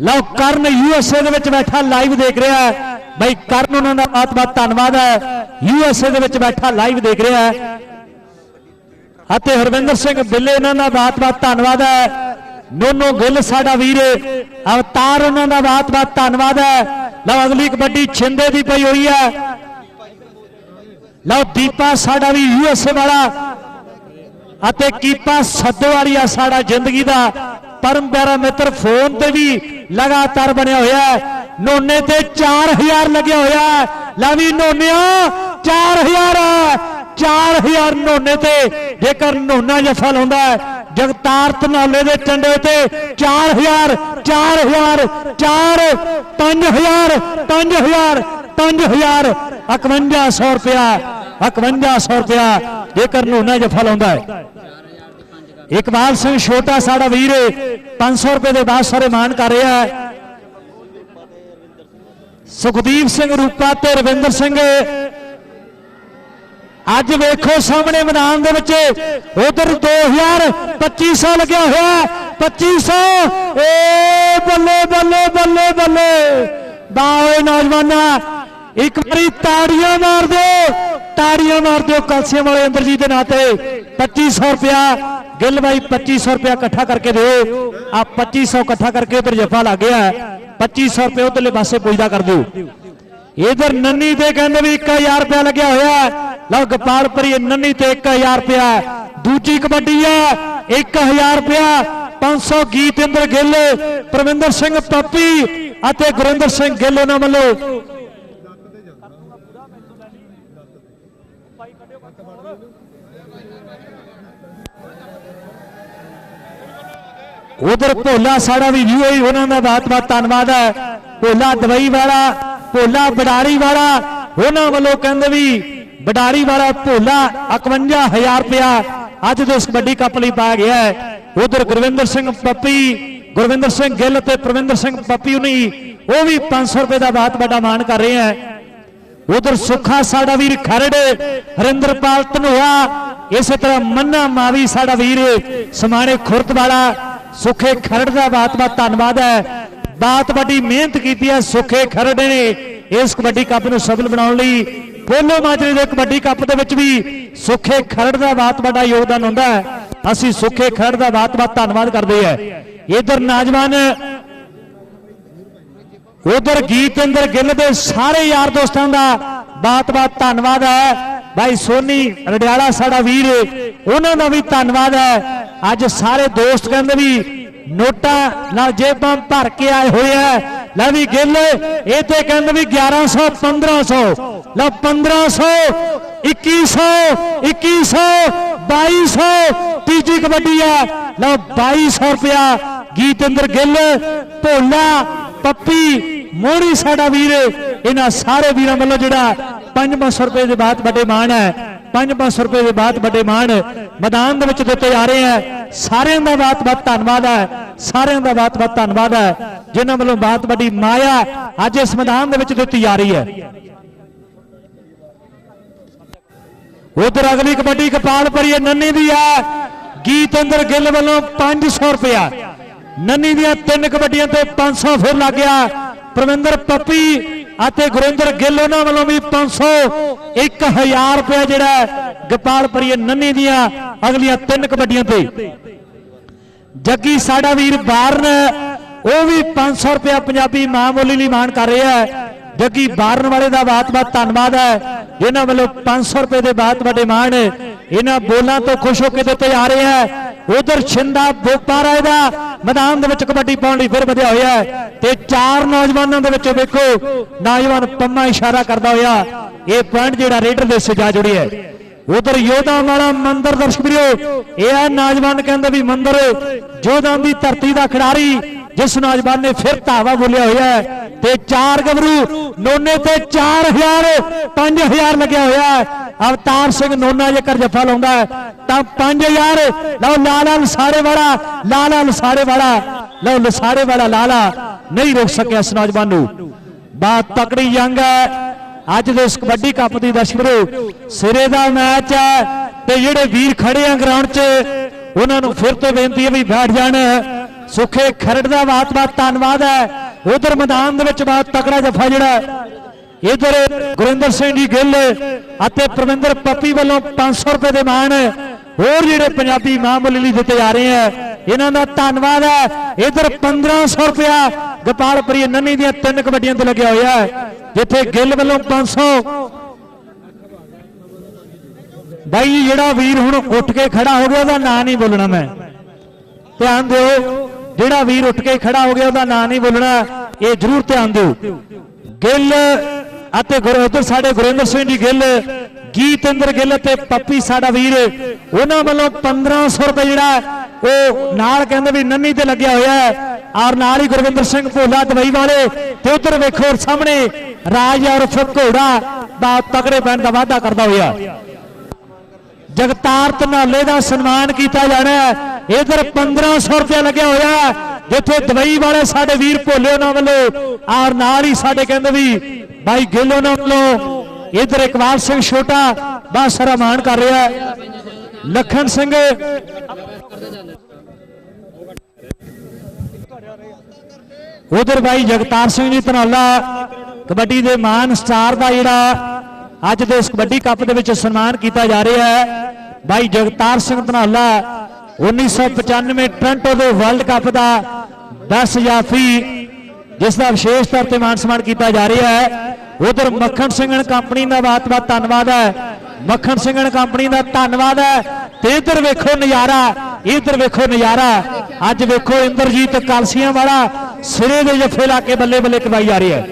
ਲਓ ਕਰਨ ਯੂਐਸਏ ਦੇ ਵਿੱਚ ਬੈਠਾ ਲਾਈਵ ਦੇਖ ਰਿਹਾ ਹੈ। ਬਈ ਕਰਨ ਉਹਨਾਂ ਦਾ ਬਹੁਤ ਬਹੁਤ ਧੰਨਵਾਦ ਹੈ। ਯੂਐਸਏ ਦੇ ਵਿੱਚ ਬੈਠਾ ਲਾਈਵ ਦੇਖ ਰਿਹਾ ਹੈ। ਅਤੇ ਹਰਵਿੰਦਰ ਸਿੰਘ ਬਿੱਲੇ ਇਹਨਾਂ ਦਾ ਬਹੁਤ ਬਹੁਤ ਧੰਨਵਾਦ ਹੈ। ਨੋਨੋ ਗਿੱਲ ਸਾਡਾ ਵੀਰੇ ਅਵਤਾਰ ਉਹਨਾਂ ਦਾ ਬਹੁਤ ਬਹੁਤ ਧੰਨਵਾਦ ਹੈ। ਲਓ ਅਗਲੀ ਕਬੱਡੀ ਛਿੰਦੇ ਦੀ ਪਈ ਹੋਈ ਹੈ। ਲਓ ਦੀਪਾ ਸਾਡਾ ਵੀ ਯੂਐਸਏ ਵਾਲਾ ਅਤੇ ਕੀਪਾ ਸੱਦੋ ਵਾਲੀ ਆ ਸਾਡਾ ਜ਼ਿੰਦਗੀ ਦਾ ਪਰਮ ਪਿਆਰਾ ਮਿੱਤਰ। ਫੋਨ ਤੇ ਵੀ ਲਗਾਤਾਰ ਬਣਿਆ ਹੋਇਆ ਹੈ। ਨੋਨੇ ਤੇ 4000 ਲੱਗਿਆ ਹੋਇਆ ਹੈ। ਲੈ ਵੀ ਨੋਨਿਆ 4000 4000 ਨੋਨੇ ਤੇ ਜੇਕਰ ਨੋਨਾ ਜਫਾ ਹੁੰਦਾ ਹੈ ਜਗਤਾਰ ਧਨੌਲੇ ਦੇ ਟੰਡੇ ਤੇ 4000 4000 4 5000 5000 5000 5100 ਰੁਪਿਆ 5100 ਰੁਪਿਆ ਜੇਕਰ ਨੋਨਾ ਜਫਾ ਲਾਉਂਦਾ ਹੈ। ਇਕਬਾਲ ਸਿੰਘ ਛੋਟਾ ਸਾਡਾ ਵੀਰ 500 ਰੁਪਏ ਦੇ ਬਾਅਦ ਸਾਰੇ ਮਾਨ ਕਰ ਰਿਹਾ ਹੈ। ਸੁਖਦੀਪ ਸਿੰਘ ਰੂਪਾ ਤੇ ਰਵਿੰਦਰ ਸਿੰਘ ਅੱਜ ਵੇਖੋ ਸਾਹਮਣੇ ਮੈਦਾਨ ਦੇ ਵਿੱਚ ਉਧਰ 2000 2500 ਲੱਗਿਆ ਹੋਇਆ ਹੈ, 2500 ਏ ਬੱਲੇ ਬੱਲੇ ਬੱਲੇ ਬੱਲੇ। ਬਾਏ ਨੌਜਵਾਨਾ ਇੱਕ ਵਾਰੀ ਤਾੜੀਆਂ ਮਾਰ ਦਿਓ। ਤਾੜੀਆਂ ਮਾਰ ਦਿਓ ਕਲਸੀਆਂ ਵਾਲੇ ਅੰਦਰਜੀਤ ਦੇ ਨਾਂ ਤੇ। 2500 ਰੁਪਿਆ ਗਿੱਲ ਬਾਈ 2500 ਰੁਪਿਆ ਇਕੱਠਾ ਕਰਕੇ ਦਿਓ। ਆ 2500 ਇਕੱਠਾ ਕਰਕੇ ਉਧਰ ਜਫ਼ਾ ਲੱਗ ਗਿਆ ਹੈ। 2500 ਰੁਪਏ ਉਧਰਲੇ ਪਾਸੇ ਪੁੱਜਦਾ ਕਰ ਦਿਓ। ਇਧਰ ਨੰਨੀ ਤੇ ਕਹਿੰਦੇ ਵੀ 1000 ਰੁਪਇਆ ਲੱਗਿਆ ਹੋਇਆ ਹੈ। ਲਓ ਗੋਪਾਲਪੁਰੀ ਨੰਨੀ ਤੇ 1000 ਰੁਪਇਆ ਦੂਜੀ ਕਬੱਡੀ ਆ 1000 ਰੁਪਇਆ। 500 ਗੀਤਿੰਦਰ ਗਿੱਲ ਪ੍ਰਵਿੰਦਰ ਸਿੰਘ ਪੱਪੀ ਅਤੇ ਗੁਰਿੰਦਰ ਸਿੰਘ ਗਿੱਲ ਉਹਨਾਂ ਵੱਲੋਂ। ਉਧਰ ਭੋਲਾ ਸਾਡਾ ਵੀ ਯੂਏਈ ਉਹਨਾਂ ਦਾ ਬਹੁਤ ਬਹੁਤ ਧੰਨਵਾਦ ਹੈ। ਭੋਲਾ ਦਵਾਈ ਵਾਲਾ, ਭੋਲਾ ਬਡਾਰੀ ਵਾਲਾ, ਉਹਨਾਂ ਵੱਲੋਂ ਕਹਿੰਦੇ ਵੀ ਬਡਾਰੀ ਵਾਲਾ ਭੋਲਾ 51000 ਰੁਪਇਆ ਅੱਜ ਦੇ ਇਸ ਕਬੱਡੀ ਕੱਪ ਲਈ ਪਾਇਆ ਗਿਆ ਹੈ ਉਧਰ ਗੁਰਵਿੰਦਰ ਸਿੰਘ ਪੱਪੀ ਗੁਰਵਿੰਦਰ ਸਿੰਘ ਗਿੱਲ ਤੇ ਪ੍ਰਵਿੰਦਰ ਸਿੰਘ ਪੱਪੀ ਉਨੀ ਉਹ ਵੀ 500 ਰੁਪਏ ਦਾ ਬਹੁਤ ਵੱਡਾ ਮਾਣ ਕਰ ਰਹੇ ਹੈ ਉਧਰ ਸੁੱਖਾ ਸਾਡਾ ਵੀਰ ਖਰੜ ਹਰਿੰਦਰਪਾਲ ਧਨੋਆ ਇਸੇ ਤਰ੍ਹਾਂ ਮੰਨਾ ਮਾਵੀ ਸਾਡਾ ਵੀਰ ਸਮਾਣੇ ਖੁਰਦ ਵਾਲਾ ਸੁੱਖੇ ਖਰੜ ਦਾ ਬਾਤ-ਬਾਤ ਧੰਨਵਾਦ ਹੈ ਬਾਤ ਵੱਡੀ ਮਿਹਨਤ ਕੀਤੀ ਹੈ ਸੁੱਖੇ ਖਰੜ ਨੇ ਇਸ ਕਬੱਡੀ ਕੱਪ ਨੂੰ ਸਫਲ ਬਣਾਉਣ ਲਈ ਪੋਲੋ ਮਾਜਰੇ ਦੇ ਕਬੱਡੀ ਕੱਪ ਦੇ ਵਿੱਚ ਵੀ ਸੁੱਖੇ ਖਰੜ ਦਾ ਬਾਤ ਵੱਡਾ ਯੋਗਦਾਨ ਹੁੰਦਾ ਹੈ। ਅਸੀਂ ਸੁੱਖੇ ਖਰੜ ਦਾ ਬਾਤ-ਬਾਤ ਧੰਨਵਾਦ ਕਰਦੇ ਹਾਂ। ਇਧਰ ਨੌਜਵਾਨ, ਉਧਰ ਗੀਤਿੰਦਰ ਗਿੱਲ ਦੇ ਸਾਰੇ ਯਾਰ ਦੋਸਤਾਂ ਦਾ ਬਾਤ-ਬਾਤ ਧੰਨਵਾਦ ਹੈ। ਭਾਈ ਸੋਨੀ ਰਡਿਆਲਾ ਸਾਡਾ ਵੀਰ, ਉਹਨਾਂ ਦਾ ਵੀ ਧੰਨਵਾਦ ਹੈ। ਅੱਜ ਸਾਰੇ ਦੋਸਤ ਕਹਿੰਦੇ ਵੀ ਨੋਟਾਂ ਨਾਲ ਜੇਬਾਂ ਭਰ ਕੇ ਆਏ ਹੋਏ ਆ ਲੈ ਵੀ ਗਿੱਲ ਇਹ ਤੇ ਕਹਿੰਦੇ ਵੀ 1100 1500 ਲੈ 1500 2100 2100 2200 ਤੀਜੀ ਕਬੱਡੀ ਆ। ਲਓ 2200 ਰੁਪਿਆ ਗੀਤਿੰਦਰ ਗਿੱਲ, ਭੋਲਾ, ਪੱਪੀ ਮੋੜੀ ਸਾਡਾ ਵੀਰ। ਇਹਨਾਂ ਸਾਰੇ ਵੀਰਾਂ ਵੱਲੋਂ ਜਿਹੜਾ 500 ਰੁਪਏ ਦੇ ਬਾਅਦ ਵੱਡੇ ਮਾਣ ਹੈ। 500 ਰੁਪਏ ਦੇ ਬਾਅਦ ਵੱਡੇ ਮਾਣ ਮੈਦਾਨ ਦੇ ਵਿੱਚ ਦਿੱਤੇ ਜਾ ਰਹੇ ਹੈ। ਸਾਰਿਆਂ ਦਾ ਬਾਤ ਬਾਤ ਧੰਨਵਾਦ ਹੈ। ਸਾਰਿਆਂ ਦਾ ਬਾਤ ਬਾਤ ਧੰਨਵਾਦ ਹੈ। ਜਿਨ੍ਹਾਂ ਵੱਲੋਂ ਬਾਤ ਵੱਡੀ ਮਾਇਆ ਅੱਜ ਇਸ ਮੈਦਾਨ ਦੇ ਵਿੱਚ ਦਿੱਤੀ ਜਾ ਰਹੀ ਹੈ। ਉਧਰ ਅਗਲੀ ਕਬੱਡੀ ਕਪਾਲਪੁਰੀ ਨੰਨੀ ਦੀ ਹੈ। ਗੀਤਿੰਦਰ ਗਿੱਲ ਵੱਲੋਂ 500 ਰੁਪਇਆ। ਨੰਨੀ ਦੀਆਂ ਤਿੰਨ ਕਬੱਡੀਆਂ ਤੇ 500 ਫਿਰ ਲੱਗ ਗਿਆ। ਪ੍ਰਵਿੰਦਰ ਪੱਪੀ ਅਤੇ ਗੁਰਿੰਦਰ ਗਿੱਲ, ਉਹਨਾਂ ਵੱਲੋਂ ਵੀ 500 1000 ਰੁਪਇਆ ਜਿਹੜਾ ਹੈ ਗੋਪਾਲਪੁਰੀ ਨੰਨੀ ਦੀਆਂ ਅਗਲੀਆਂ ਤਿੰਨ ਕਬੱਡੀਆਂ ਤੇ। ਜੱਗੀ ਸਾਡਾ ਵੀਰ ਬਾਰਨ, ਉਹ ਵੀ 500 ਰੁਪਇਆ ਪੰਜਾਬੀ ਮਾਂ ਬੋਲੀ ਲਈ ਮਾਣ ਕਰ ਰਿਹਾ ਹੈ। ਜੱਗੀ ਬਾਰਨ ਵਾਲੇ ਦਾ ਬਾਤ-ਬਾਤ ਧੰਨਵਾਦ ਹੈ। ਇਹਨਾਂ ਵੱਲੋਂ 500 ਰੁਪਏ ਦੇ ਬਾਤ ਵੱਡੇ ਮਾਣ। ਇਹਨਾਂ ਬੋਲਾਂ ਤੋਂ ਖੁਸ਼ ਹੋ ਕੇ ਦਿੱਤੇ ਜਾ ਰਹੇ ਹੈ। ਉਧਰ ਛਿੰਦਾ ਬੋਪਾਰਾ ਦਾ ਮੈਦਾਨ ਦੇ ਵਿੱਚ ਕਬੱਡੀ ਪਾਉਣ ਲਈ ਫਿਰ ਵਧਿਆ ਹੋਇਆ ਹੈ। ਤੇ ਚਾਰ ਨੌਜਵਾਨਾਂ ਦੇ ਵਿੱਚੋਂ ਵੇਖੋ, ਨੌਜਵਾਨ ਪੰਮਾ ਇਸ਼ਾਰਾ ਕਰਦਾ ਹੋਇਆ। ਇਹ ਪੁਆਇੰਟ ਜਿਹੜਾ ਰੇਡਰ ਦੇ ਸਜਾ ਜੁੜੀ ਹੈ। ਉਧਰ ਯੋਧਾ ਵਾਲਾ ਮੰਦਰ ਦਰਸ਼ਕ ਵੀਰੋ, ਇਹ ਆ ਨੌਜਵਾਨ ਕਹਿੰਦੇ ਵੀ ਮੰਦਰ ਜੋਧਾਂ ਦੀ ਧਰਤੀ ਦਾ ਖਿਡਾਰੀ, ਜਿਸ ਨੌਜਵਾਨ ਨੇ ਫਿਰ ਧਾਵਾ ਬੋਲਿਆ ਹੋਇਆ ਹੈ ਤੇ ਚਾਰ ਗਬਰੂ ਨੋਨੇ ਤੇ 4000 5000 ਲੱਗਿਆ ਹੋਇਆ ਹੈ। ਅਵਤਾਰ ਸਿੰਘ ਨੋਨਾ ਜੇਕਰ ਜੱਫਾ ਲਾਉਂਦਾ ਹੈ, ਤਾਂ 5000 ਲਓ ਲਾਲਾ ਲਸਾੜੇ ਵਾਲਾ ਲਾਲਾ ਲਸਾੜੇ ਵਾਲਾ ਲਓ ਲਸਾੜੇ ਵਾਲਾ ਲਾਲਾ, ਨਹੀਂ ਰੋਕ ਸਕਿਆ ਇਸ ਨੌਜਵਾਨ ਨੂੰ। ਬਾਤ ਤਕੜੀ ਜੰਗ ਹੈ ਅੱਜ ਦੇ ਇਸ ਕਬੱਡੀ ਕੱਪ ਦੀ ਦਰਸ਼ਕਰੋ ਸਿਰੇ ਦਾ ਮੈਚ ਹੈ ਤੇ ਜਿਹੜੇ ਵੀਰ ਖੜੇ ਆ ਗਰਾਊਂਡ 'ਚ, ਉਹਨਾਂ ਨੂੰ ਫਿਰ ਤੋਂ ਬੇਨਤੀ ਹੈ ਵੀ ਬੈਠ ਜਾਣ। ਸੁਖੇ ਖਰੜ ਦਾ ਬਾਤ-ਬਾਤ ਧੰਨਵਾਦ ਹੈ। ਉਧਰ ਮੈਦਾਨ ਦੇ ਵਿੱਚ ਬਹੁਤ ਤਕੜਾ ਜਫਾ ਜਿਹੜਾ ਇਧਰ ਗੁਰਿੰਦਰ ਸਿੰਘ ਜੀ ਗਿੱਲ ਅਤੇ ਪ੍ਰਵਿੰਦਰ ਪੱਪੀ ਵੱਲੋਂ 500 ਰੁਪਏ ਦੇ ਮਾਣ ਹੋਰ ਜਿਹੜੇ ਪੰਜਾਬੀ ਮਾਮੂਲੀ ਲਈ ਦਿੱਤੇ ਜਾ ਰਹੇ ਆ। ਇਹਨਾਂ ਦਾ ਧੰਨਵਾਦ ਹੈ। ਇਧਰ 1500 ਰੁਪਇਆ ਗੋਪਾਲਪੁਰੀ ਨੰਨੀ ਦੀਆਂ ਤਿੰਨ ਕਬੱਡੀਆਂ ਤੇ ਲੱਗਿਆ ਹੋਇਆ ਹੈ। ਜਿੱਥੇ ਗਿੱਲ ਵੱਲੋਂ 500 ਬਾਈ ਜਿਹੜਾ ਵੀਰ ਹੁਣ ਉੱਠ ਕੇ ਖੜਾ ਹੋ ਗਿਆ, ਉਹਦਾ ਨਾਂ ਨਹੀਂ ਬੋਲਣਾ ਮੈਂ। ਧਿਆਨ ਦਿਓ, ਜਿਹੜਾ ਵੀਰ ਉੱਠ ਕੇ ਖੜਾ ਹੋ ਗਿਆ, ਉਹਦਾ ਨਾਂ ਨਹੀਂ ਬੋਲਣਾ। ਇਹ ਜ਼ਰੂਰ ਧਿਆਨ ਦਿਓ। ਗਿੱਲ ਅਤੇ ਗੁਰ ਉੱਧਰ ਸਾਡੇ ਗੁਰਿੰਦਰ ਸਿੰਘ ਜੀ ਗਿੱਲ ਗੀਤਿੰਦਰ ਗਿੱਲ ਤੇ ਪੱਪੀ ਸਾਡਾ ਵੀਰ, ਉਹਨਾਂ ਵੱਲੋਂ 1500 ਰੁਪਏ ਜਿਹੜਾ ਉਹ ਨਾਲ ਕਹਿੰਦੇ ਵੀ ਨੰਨੀ ਤੇ ਲੱਗਿਆ ਹੋਇਆ ਹੈ। ਔਰ ਨਾਲ ਹੀ ਗੁਰਵਿੰਦਰ ਸਿੰਘ ਭੋਲਾ ਦਵਾਈ ਵਾਲੇ, ਤੇ ਉਧਰ ਵੇਖੋ ਸਾਹਮਣੇ, ਰਾਜ ਔਰ ਘੋੜਾ ਦਾ ਤਕੜੇ ਬੈਂਡ ਦਾ ਵਾਅਦਾ ਕਰਦਾ ਹੋਇਆ। ਜਗਤਾਰ ਧਨਾਲੇ ਦਾ ਸਨਮਾਨ ਕੀਤਾ ਜਾਣਾ ਹੈ। ਇਧਰ 1500 ਰੁਪਏ ਲੱਗਿਆ ਹੋਇਆ ਹੈ, ਜਿੱਥੇ ਦਵਾਈ ਵਾਲੇ ਸਾਡੇ ਵੀਰ ਭੋਲੇ ਉਹਨਾਂ ਵੱਲੋਂ, ਔਰ ਨਾਲ ਹੀ ਸਾਡੇ ਕਹਿੰਦੇ ਵੀ ਬਾਈ ਗਿੱਲ ਉਹਨਾਂ ਵੱਲੋਂ ਇਧਰ ਇਕਬਾਲ ਸਿੰਘ ਛੋਟਾ ਬਹੁਤ ਸਾਰਾ ਮਾਣ ਕਰ ਰਿਹਾ ਹੈ। ਲਖਨ ਸਿੰਘ। ਉਧਰ ਬਾਈ ਜਗਤਾਰ ਸਿੰਘ ਜੀ ਧਨੌਲਾ, ਕਬੱਡੀ ਦੇ ਮਾਨ ਸਟਾਰ ਦਾ ਜਿਹੜਾ ਅੱਜ ਦੇ ਇਸ ਕਬੱਡੀ ਕੱਪ ਦੇ ਵਿੱਚ ਸਨਮਾਨ ਕੀਤਾ ਜਾ ਰਿਹਾ ਹੈ। ਬਾਈ ਜਗਤਾਰ ਸਿੰਘ ਧਨਾਲਾ 1995 ਟ੍ਰਾਂਟੋ ਦੇ ਵਰਲਡ ਕੱਪ ਦਾ 10 ਜਾਫੀ ਜਿਸ ਦਾ ਵਿਸ਼ੇਸ਼ ਤੌਰ ਤੇ ਮਾਨ ਸਨਮਾਨ ਕੀਤਾ ਜਾ ਰਿਹਾ ਹੈ। ਉਧਰ ਮੱਖਣ ਸਿੰਘਣ ਕੰਪਨੀ ਦਾ ਬਹੁਤ-ਬਹੁਤ ਧੰਨਵਾਦ ਹੈ। ਮੱਖਣ ਸਿੰਘਣ ਕੰਪਨੀ ਦਾ ਧੰਨਵਾਦ ਹੈ। ਤੇ ਇਧਰ ਵੇਖੋ ਨਜ਼ਾਰਾ ਇਧਰ ਵੇਖੋ ਨਜ਼ਾਰਾ। ਅੱਜ ਵੇਖੋ ਇੰਦਰਜੀਤ ਕਾਲਸੀਆਂ ਵਾਲਾ ਸਿਰੇ ਦੇ ਜੱਫੇ ਲਾ ਕੇ ਬੱਲੇ ਬੱਲੇ ਕਵਾਈ ਜਾ ਰਹੀ ਹੈ।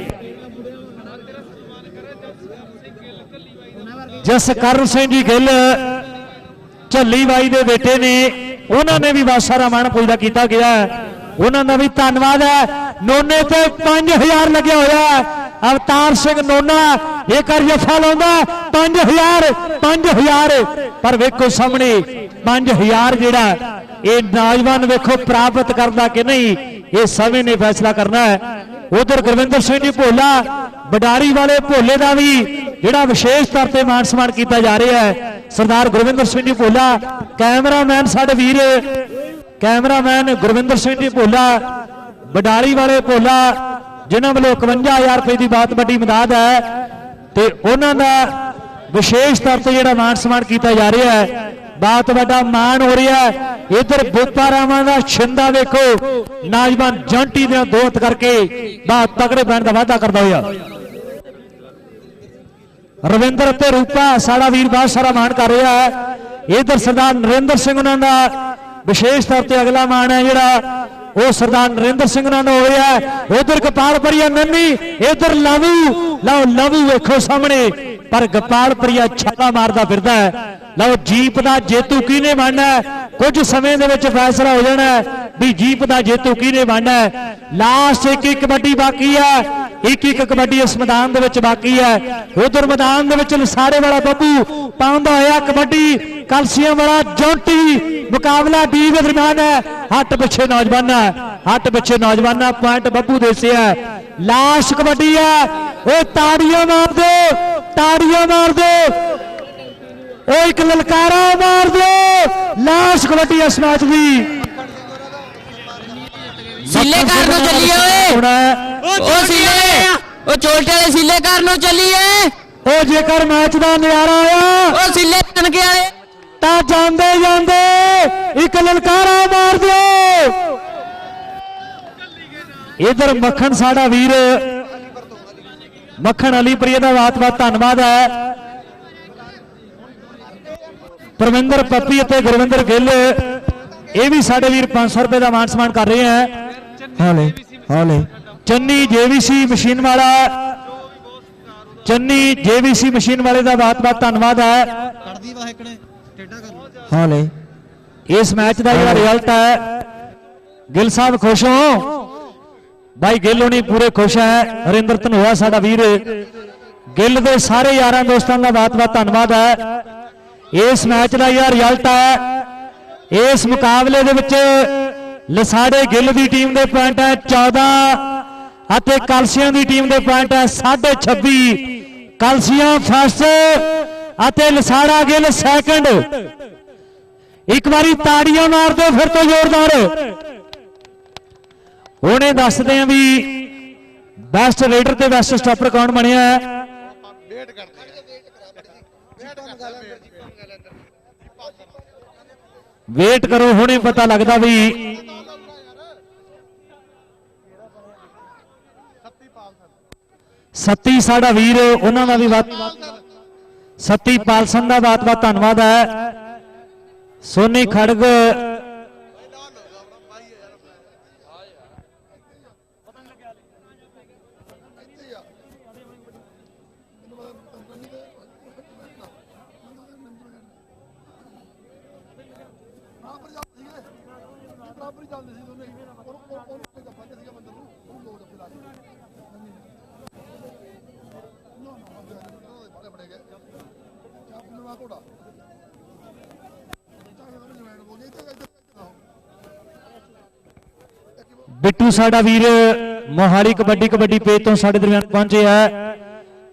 ਜਸਕਰਨ ਸਿੰਘ ਜੀ ਗਿੱਲ ਝੱਲੀ ਬਾਈ ਦੇ ਬੇਟੇ ਨੇ ਉਹਨਾਂ ਨੇ ਵੀ ਬਹੁਤ ਸਾਰਾ ਮਾਣ ਪੁੱਜਦਾ ਕੀਤਾ ਗਿਆ। ਉਹਨਾਂ ਦਾ ਵੀ ਧੰਨਵਾਦ ਹੈ। ਨੋਨੇ ਤੇ 5000 ਲੱਗਿਆ ਹੋਇਆ ਹੈ। ਅਵਤਾਰ ਸਿੰਘ ਨੋਨਾ ਇਹ ਕਰ ਲਾਉਂਦਾ 5000 5000 ਪਰ ਵੇਖੋ ਸਾਹਮਣੇ 5000 ਜਿਹੜਾ, ਇਹ ਨੌਜਵਾਨ ਵੇਖੋ ਪ੍ਰਾਪਤ ਕਰਦਾ ਕਿ ਨਹੀਂ, ਇਹ ਸਮੇਂ ਨੇ ਫੈਸਲਾ ਕਰਨਾ ਹੈ। ਉਧਰ ਗੁਰਵਿੰਦਰ ਸਿੰਘ ਜੀ ਭੋਲਾ, ਬਡਾਰੀ ਵਾਲੇ ਭੋਲੇ ਦਾ ਵੀ ਜਿਹੜਾ ਵਿਸ਼ੇਸ਼ ਤੌਰ ਤੇ ਮਾਨ ਸਨਮਾਨ ਕੀਤਾ ਜਾ ਰਿਹਾ ਹੈ। ਸਰਦਾਰ ਗੁਰਵਿੰਦਰ ਸਿੰਘ ਜੀ ਭੋਲਾ, ਕੈਮਰਾਮੈਨ ਸਾਡੇ ਵੀਰ, ਕੈਮਰਾਮੈਨ ਗੁਰਵਿੰਦਰ ਸਿੰਘ ਜੀ ਭੋਲਾ, ਬਡਾਰੀ ਵਾਲੇ ਭੋਲਾ ਜਿਨ੍ਹਾਂ ਵੱਲੋਂ 51000 ਰੁਪਏ ਦੀ ਬਹੁਤ ਵੱਡੀ ਮਦਦ ਹੈ ਤੇ ਉਹਨਾਂ ਦਾ ਵਿਸ਼ੇਸ਼ ਤੌਰ ਤੇ ਜਿਹੜਾ ਮਾਨ ਸਨਮਾਨ ਕੀਤਾ ਜਾ ਰਿਹਾ ਹੈ ਬਹੁਤ ਵੱਡਾ ਮਾਣ ਹੋ ਰਿਹਾ ਹੈ। ਇਧਰ ਬੋਪਾਰਾਵਾਂ ਦਾ ਛਿੰਦਾ ਵੇਖੋ, ਨੌਜਵਾਨ ਜੰਟੀ ਦੇ ਦੋਹਤ ਕਰਕੇ ਬਹੁਤ ਤਕੜੇ ਬੈਂਡ ਦਾ ਵਾਅਦਾ ਕਰਦਾ ਹੋਇਆ। ਰਵਿੰਦਰ ਤੇ ਰੂਪਾ ਸਾਡਾ ਵੀਰ ਬਹੁਤ ਸਾਰਾ ਮਾਣ ਕਰ ਰਿਹਾ ਹੈ। ਇਧਰ ਸਰਦਾਰ ਨਰਿੰਦਰ ਸਿੰਘ ਉਹਨਾਂ ਦਾ ਵਿਸ਼ੇਸ਼ ਤੌਰ ਤੇ ਅਗਲਾ ਮਾਣ ਹੈ ਜਿਹੜਾ ਉਹ ਸਰਦਾਰ ਨਰਿੰਦਰ ਸਿੰਘ ਉਹਨਾਂ ਦਾ ਹੋ ਰਿਹਾ ਉਧਰ ਗੋਪਾਲ ਪਰੀਆ ਨੰਨੀ ਇਧਰ ਲਵੂ। ਲਓ, ਲਵੂ ਵੇਖੋ ਸਾਹਮਣੇ। ਪਰ ਗੋਪਾਲ ਪਰੀਆ ਛਾਲਾ ਮਾਰਦਾ ਫਿਰਦਾ ਹੈ। ਲਓ, ਜੀਪ ਦਾ ਜੇਤੂ ਕਿਹਨੇ ਬਣਨਾ ਹੈ? ਕੁਝ ਸਮੇਂ ਦੇ ਵਿੱਚ ਫੈਸਲਾ ਹੋ ਜਾਣਾ ਵੀ ਜੀਪ ਦਾ ਜੇਤੂ ਕਿਹਨੇ ਬਣਨਾ ਲਾਸਟ ਇੱਕ ਇੱਕ ਕਬੱਡੀ ਬਾਕੀ ਹੈ। ਇੱਕ ਇੱਕ ਕਬੱਡੀ ਇਸ ਮੈਦਾਨ ਦੇ ਵਿੱਚ ਬਾਕੀ ਹੈ। ਉਧਰ ਮੈਦਾਨ ਦੇ ਵਿੱਚ ਲਸਾੜੇ ਵਾਲਾ ਬੱਬੂ ਪਾਉਂਦਾ ਹੋਇਆ ਕਬੱਡੀ ਕਲਸੀਆਂ ਵਾਲਾ ਜੌਂਟੀ ਮੁਕਾਬਲਾ ਡੀ ਦੇ ਦਰਮਿਆਨ ਹੈ। ਹੱਟ ਪਿੱਛੇ ਨੌਜਵਾਨਾਂ ਹੱਟ ਪਿੱਛੇ ਨੌਜਵਾਨਾਂ ਪੁਆਇੰਟ ਬੱਬੂ ਦੇਸੇ ਹੈ। ਲਾਸਟ ਕਬੱਡੀ ਹੈ। ਉਹ ਤਾੜੀਆਂ ਮਾਰ ਦਿਓ ਤਾੜੀਆਂ ਮਾਰ ਦਿਓ। ਉਹ ਇੱਕ ਲਲਕਾਰਾ ਮਾਰ ਦਿਓ। ਲਾਸਟ ਕਬੱਡੀ ਇਸ ਮੈਚ ਦੀ। ਸਿੱਲੇ ਘਰ ਨੂੰ ਚੱਲੀਏ ਓਏ। ਉਹ ਸਿੱਲੇ ਉਹ ਚੋਲਟੇ ਵਾਲੇ ਸਿੱਲੇ ਘਰ ਨੂੰ ਚੱਲੀਏ। ਉਹ ਜੇਕਰ ਮੈਚ ਦਾ ਨਜ਼ਾਰਾ ਆਇਆ ਉਹ ਸਿੱਲੇ ਬਣ ਕੇ ਆਏ। ਤਾਂ ਜਾਂਦੇ ਜਾਂਦੇ ਇੱਕ ਲਲਕਾਰਾ ਮਾਰ ਦਿਓ। ਇਧਰ ਮੱਖਣ ਸਾਡਾ ਵੀਰ ਮੱਖਣ ਅਲੀਪ੍ਰਿਆ ਦਾ ਬਾਤ-ਬਾਤ ਧੰਨਵਾਦ ਹੈ। ਪਰਵਿੰਦਰ ਪੱਪੀ ਅਤੇ ਗੁਰਵਿੰਦਰ ਗਿੱਲ ਇਹ ਵੀ ਸਾਡੇ ਵੀਰ 500 ਰੁਪਏ ਦਾ ਮਾਨ ਸਨਮਾਨ ਕਰ ਰਹੇ ਹੈ। ਹਾਲੇ ਹਾਲੇ। ਚੰਨੀ ਜੇਵੀਸੀ ਮਸ਼ੀਨ ਵਾਲਾ। ਚੰਨੀ ਜੇਵੀਸੀ ਮਸ਼ੀਨ ਵਾਲੇ ਦਾ ਬਾਤ-ਬਾਤ ਧੰਨਵਾਦ ਹੈ। ਕੱਢਦੀ ਵਾ ਇਕਣੇ ਟੇਡਾ ਕਰ ਲਓ। ਹਾਲੇ ਇਸ ਮੈਚ ਦਾ ਜਿਹੜਾ ਰਿਜ਼ਲਟ ਹੈ ਗਿੱਲ ਸਾਹਿਬ ਖੁਸ਼ ਹੋ? ਬਾਈ ਗਿੱਲ ਹੋਣੀ ਪੂਰੇ ਖੁਸ਼ ਹੈ। ਹਰਿੰਦਰ ਧਨੋਆ ਸਾਡਾ ਵੀਰ। ਗਿੱਲ ਦੇ ਸਾਰੇ ਯਾਰਾਂ ਦੋਸਤਾਂ ਦਾ ਬਹੁਤ-ਬਹੁਤ ਧੰਨਵਾਦ ਹੈ। ਇਸ ਮੈਚ ਦਾ ਜਿਹੜਾ ਰਿਜ਼ਲਟ ਹੈ ਇਸ ਮੁਕਾਬਲੇ ਦੇ ਵਿੱਚ ਲਸਾੜੇ ਗਿੱਲ ਦੀ ਟੀਮ ਦੇ ਪੁਆਇੰਟ ਹੈ 14 ਅਤੇ ਕਲਸੀਆਂ ਦੀ ਟੀਮ ਦੇ ਪੁਆਇੰਟ ਹੈ 26 ਕਲਸੀਆਂ ਫਸਟ ਅਤੇ ਲਸਾੜਾ ਗਿੱਲ ਸੈਕੰਡ ਇੱਕ ਵਾਰੀ ਤਾੜੀਆਂ ਮਾਰ ਦਿਓ ਫਿਰ ਤੋਂ ਜ਼ੋਰਦਾਰ। ਉਹਨੇ ਦੱਸਦੇ ਆ ਵੀ ਬੈਸਟ ਰੇਡਰ ਤੇ ਬੈਸਟ ਸਟਾਪਰ ਕੌਣ ਬਣਿਆ ਹੈ? ਕਰਦੇ ਵੇਟ ਕਰੋ ਹੁਣੇ ਪਤਾ ਲੱਗਦਾ ਵੀ ਸੱਤੀ ਸਾਡਾ ਵੀਰ, ਉਹਨਾਂ ਦਾ ਵੀ ਵੱਧ। ਸੱਤੀ ਪਾਲਸਨ ਦਾ ਬਾਤ ਬਹੁਤ ਧੰਨਵਾਦ ਹੈ। ਸੋਨੀ ਖੜਗ ਬਰਾਬਰ ਹੀ ਚੱਲਦੇ ਸੀ ਦੋਨੇ ਉਹ ਉਹ ਉਹ ਤੇ ਫੱਟੇ ਸੀਗਾ ਬੰਦੇ ਨੂੰ ਉਹ ਦੋ ਜੱਫੇ ਲਾ ਕੇ ਨਾ ਨਾ ਬੜੇ ਬੜੇ ਗਏ ਚਾਪ ਨੂੰ ਆ ਕੋੜਾ ਚਾਹੇ ਉਹਨੇ ਜਵਾਨ ਹੋ ਗਈ ਤੇ ਇੱਥੇ ਲਾਓ ਬਿੱਟੂ ਸਾਡਾ ਵੀਰ ਮੋਹਾਲੀ ਕਬੱਡੀ ਕਬੱਡੀ ਪੇਜ ਤੋਂ ਸਾਡੇ ਦਰਮਿਆਨ ਪਹੁੰਚੇ ਹੈ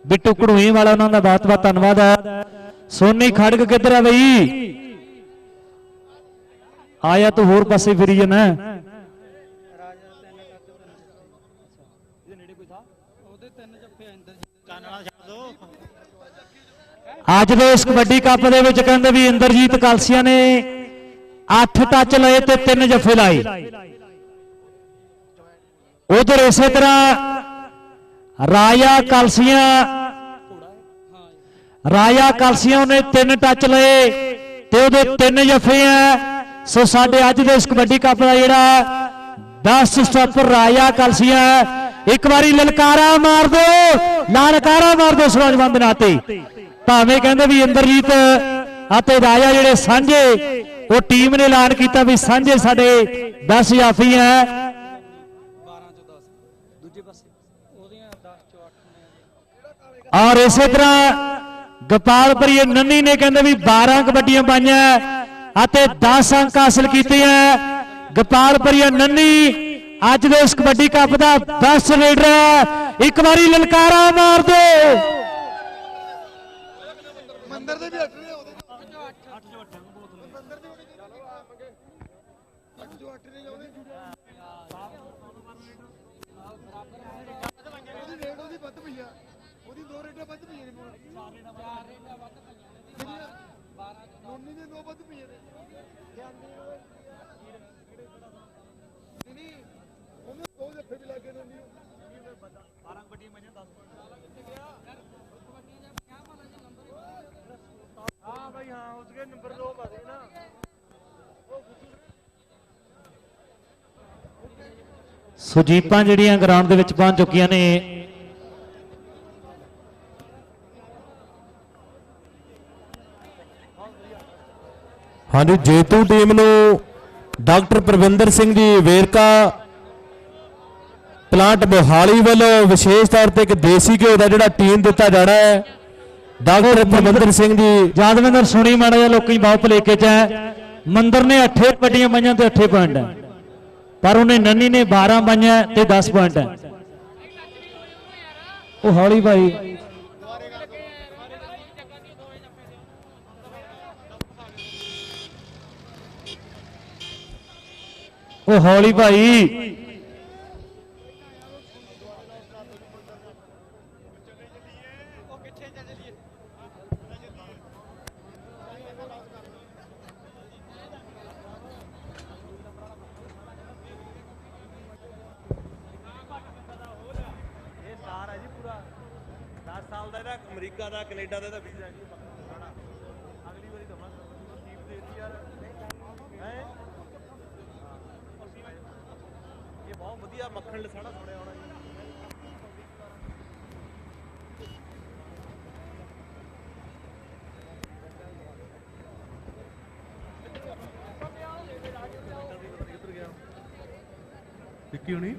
ਬਿੱਟੂ ਘੜੂਈ ਵਾਲਾ ਉਹਨਾਂ ਦਾ ਬਹੁਤ ਬਹੁਤ ਧੰਨਵਾਦ ਹੈ ਸੋਨੀ ਖੜਕ ਕਿੱਧਰ ਹੈ ਬਈ? ਆਇਆ ਤੂੰ ਹੋਰ ਪਾਸੇ ਫਿਰੀ ਜਾਣਾ। ਅੱਜ ਦੇ ਇਸ ਕਬੱਡੀ ਕੱਪ ਦੇ ਵਿੱਚ ਕਹਿੰਦੇ ਵੀ ਇੰਦਰਜੀਤ ਕਲਸੀਆ ਨੇ 8 ਟੱਚ ਲਏ ਤੇ 3 ਜੱਫੇ ਲਾਏ। ਉਧਰ ਇਸੇ ਤਰ੍ਹਾਂ ਰਾਜਾ ਕਲਸੀਆਂ ਰਾਜਾ ਕਲਸੀਆਂ ਨੇ ਤਿੰਨ ਟੱਚ ਲਏ ਤੇ ਉਹਦੇ 3 ਜੱਫੇ ਆ। ਸੋ ਸਾਡੇ ਅੱਜ ਦੇ ਇਸ ਕਬੱਡੀ ਕੱਪ ਦਾ ਜਿਹੜਾ 10 ਸਟਾਪਰ ਰਾਜਾ ਕਲਸੀਆਂ, ਇੱਕ ਵਾਰੀ ਲਲਕਾਰਾ ਮਾਰ ਦੋ ਲਲਕਾਰਾ ਮਾਰ ਦੋ ਸਵਾਜਵੰਦ ਨਾਤੇ। ਭਾਵੇਂ ਕਹਿੰਦੇ ਵੀ ਇੰਦਰਜੀਤ ਅਤੇ ਰਾਜਾ ਜਿਹੜੇ ਸਾਂਝੇ, ਉਹ ਟੀਮ ਨੇ ਐਲਾਨ ਕੀਤਾ ਵੀ ਸਾਂਝੇ ਸਾਡੇ 10 ਜਾਫੀ ਹੈ ਔਰ ਇਸੇ ਤਰ੍ਹਾਂ ਗੋਪਾਲਪੁਰੀ ਨੰਨੀ ਨੇ ਕਹਿੰਦੇ ਵੀ 12 ਕਬੱਡੀਆਂ ਪਾਈਆਂ ਅਤੇ 10 ਅੰਕ ਹਾਸਲ ਕੀਤੇ ਹੈ ਗੋਪਾਲਪੁਰੀ ਨੰਨੀ ਅੱਜ ਦੇ ਇਸ ਕਬੱਡੀ ਕੱਪ ਦਾ ਬੈਸਟ ਲੀਡਰ ਹੈ। ਇੱਕ ਵਾਰੀ ਲਲਕਾਰਾ ਮਾਰ ਦਿਓ। ਮੰਦਰ ਦੇ ਵੀ ਅੱਠ ਨੇ ਉਹਦੇ ਅੱਠ ਜੋ ਅੱਠ ਮੰਦਰ ਦੇ ਉਹਦੇ ਅੱਠ ਜੋ ਅੱਠ ਨੇ ਉਹਦੇ ਉਹਦੀ ਰੇਟ ਉਹਦੀ ਵੱਧ ਪਈ ਆ ਉਹਦੀ ਦੋ ਰੇਟਾਂ ਵੱਧ ਪਈਆਂ ਨੇ ਚਾਰ ਰੇਟਾਂ ਚਾਰ ਰੇਟਾਂ ਵੱਧ ਪਈਆਂ 12 ਨੋਨੀ ਦੇ ਦੋ ਵੱਧ ਪਈਆਂ ਨੇ ਨਹੀਂ ਉਹਨੇ ਦੋ ਜੱਫੇ ਵੀ ਲੱਗੇ ਨੋਨੀ ਨੂੰ। ਸੁਜੀਪਾਂ ਜਿਹੜੀਆਂ ਗਰਾਊਂਡ ਦੇ ਵਿੱਚ ਪਹੁੰਚ ਚੁੱਕੀਆਂ ਨੇ ਹਾਂਜੀ ਜੇਤੂ ਟੀਮ ਨੂੰ ਡਾਕਟਰ ਪ੍ਰਵਿੰਦਰ ਸਿੰਘ ਜੀ ਵੇਰਕਾ ਪਲਾਂਟ ਮੋਹਾਲੀ ਵੱਲੋਂ ਵਿਸ਼ੇਸ਼ ਤੌਰ ਤੇ ਇੱਕ ਦੇਸੀ ਘਿਓ ਦਾ ਜਿਹੜਾ ਟੀਮ ਦਿੱਤਾ ਜਾਣਾ ਹੈ। ਡਾਕਟਰ ਪ੍ਰਵਿੰਦਰ ਸਿੰਘ ਜੀ। ਯਾਦਵਿੰਦਰ ਸੁਣੀ ਮਾੜਾ ਜਿਹਾ ਲੋਕੀ ਬਹੁਤ ਭਲੇਖੇ ਚ ਹੈ ਮੰਦਰ ਨੇ 8 ਕਬੱਡੀਆਂ ਪਾਈਆਂ ਤੇ 8 ਪੁਆਇੰਟ ਹੈ। ਪਰ ਉਹਨੇ ਨੰਨੀ ਨੇ 12 ਪਾਈਆਂ ਤੇ 10 ਪੁਆਇੰਟ ਹੈ। ਉਹ ਹੌਲੀ ਭਾਈ। ਉਹ ਹੌਲੀ ਭਾਈ। ਇਹ ਸਟਾਰ ਹੈ ਜੀ ਪੂਰਾ। 10 ਸਾਲ ਦਾ ਇਹਦਾ, ਅਮਰੀਕਾ ਦਾ, ਕੈਨੇਡਾ ਦਾ ਇਹਦਾ ਵੀਜ਼ਾ ਅਗਲੀ ਵਾਰੀ ਦਵਾਂਗਾ। ਟੀਮ ਦੇ ਦਿੱਤੀ ਯਾਰ ਹੈ ਇਹ ਬਹੁਤ ਵਧੀਆ ਮੱਖਣ ਲਸਾਣਾ ਸੁਣਿਆ ਹੋਣਾ ਜੀ। ਵਿੱਕੀ ਹੁਣੀ?